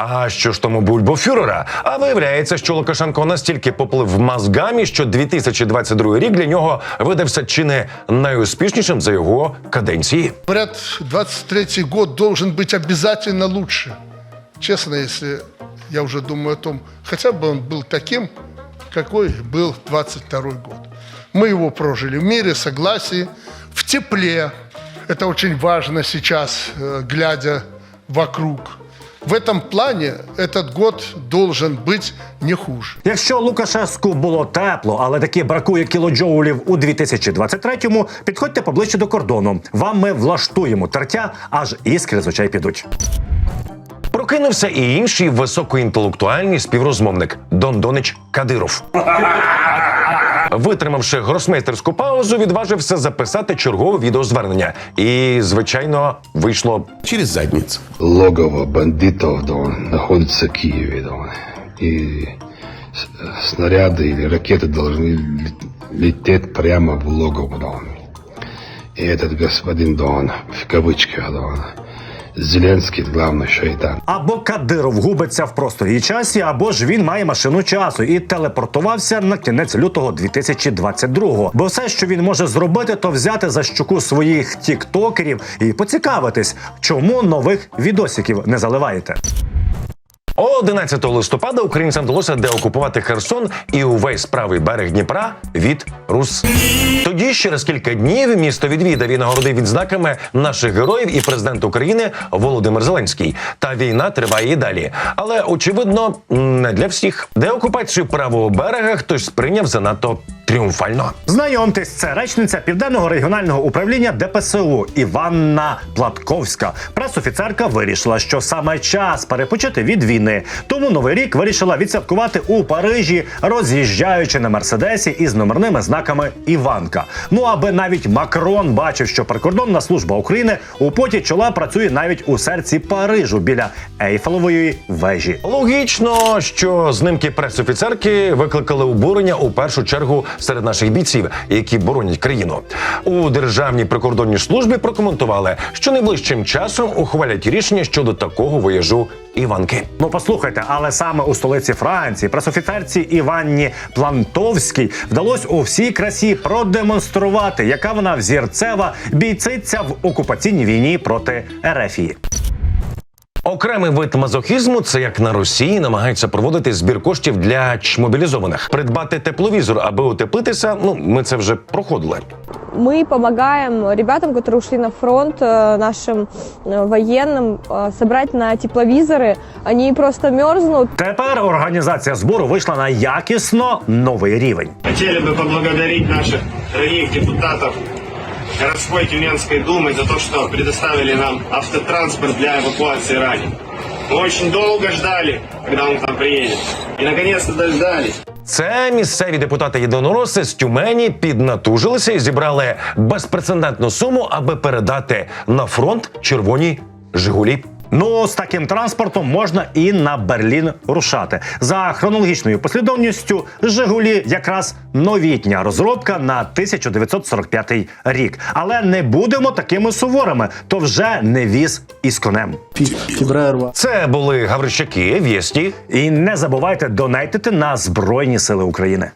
А що ж тому бульбофюрера? А виявляється, що Лукашенко настільки поплив мозгами, що 2022 рік для нього видався чи не найуспішнішим за його каденції. Говорят, 23 год должен быть обязательно лучше. Честно, если я уже думаю о том, хотя бы он был таким, какой был 22 год. Мы его прожили в мире, согласии, в тепле. Это очень важно сейчас, э, глядя вокруг. В этом плане этот год должен быть не хуже. Якщо Лукашеску було тепло, але таки бракує кілоджоулів у 2023-му, підходьте поближче до кордону. Вам ми влаштуємо тертя, аж іскри з очей підуть. Прокинувся і інший високоінтелектуальний співрозмовник Дон Донич Кадиров. Витримавши гросмейстерську паузу, відважився записати чергове відеозвернення. І, звичайно, вийшло через задницу. логово бандитов да, он находится в Киеве. Да, он. и с- снаряды или ракеты должны лет- лететь прямо в логово. Да, он. И этот господин да, он, в кавычках, да, он, главний шайтан. Або Кадиров губиться в просторі часі, або ж він має машину часу і телепортувався на кінець лютого 2022-го. Бо все, що він може зробити, то взяти за щуку своїх тіктокерів і поцікавитись, чому нових відосиків не заливаєте. 11 листопада українцям вдалося деокупувати Херсон і увесь правий берег Дніпра від Рус. Тоді, через кілька днів, місто відвідав і нагородив відзнаками наших героїв і президент України Володимир Зеленський. Та війна триває і далі. Але очевидно, не для всіх. Деокупацію правого берега хтось сприйняв занадто тріумфально. Знайомтесь, це речниця південного регіонального управління ДПСУ Іванна Платковська. Пресофіцерка вирішила, що саме час перепочити від війни. Тому новий рік вирішила відсвяткувати у Парижі, роз'їжджаючи на мерседесі із номерними знаками Іванка. Ну аби навіть Макрон бачив, що прикордонна служба України у поті чола працює навіть у серці Парижу біля Ейфелевої вежі. Логічно, що знимки пресофіцерки викликали обурення у першу чергу серед наших бійців, які боронять країну. У державній прикордонній службі прокоментували, що найближчим часом ухвалять рішення щодо такого вояжу Іванки. Ну послухайте, але саме у столиці Франції пресофіцерці Іванні Плантовській вдалося у всій красі продемонструвати, яка вона взірцева бійциця в окупаційній війні проти Ерефії. Окремий вид мазохізму це як на Росії намагаються проводити збір коштів для чмобілізованих. Придбати тепловізор, аби утеплитися. Ну ми це вже проходили. Мы помогаем ребятам, которые ушли на фронт, э, нашим э, военным, э, собрать на тепловизоры. Они просто мерзнут. Тепер організація збору вийшла на якісно новий рівень. Хотели бы поблагодарить наших дорогих депутатов городской Тюменской думы за то, что предоставили нам автотранспорт для эвакуации раненых. Мы очень долго ждали, когда он к нам приедет. И наконец-то дождались. Це місцеві депутати єдинороси з Тюмені піднатужилися і зібрали безпрецедентну суму, аби передати на фронт червоні Жигулі. Ну, з таким транспортом можна і на Берлін рушати. За хронологічною послідовністю Жигулі якраз новітня розробка на 1945 рік. Але не будемо такими суворими, то вже не віз із конем. Це були Гаврищаки, Вєсті. І не забувайте донейтити на Збройні Сили України.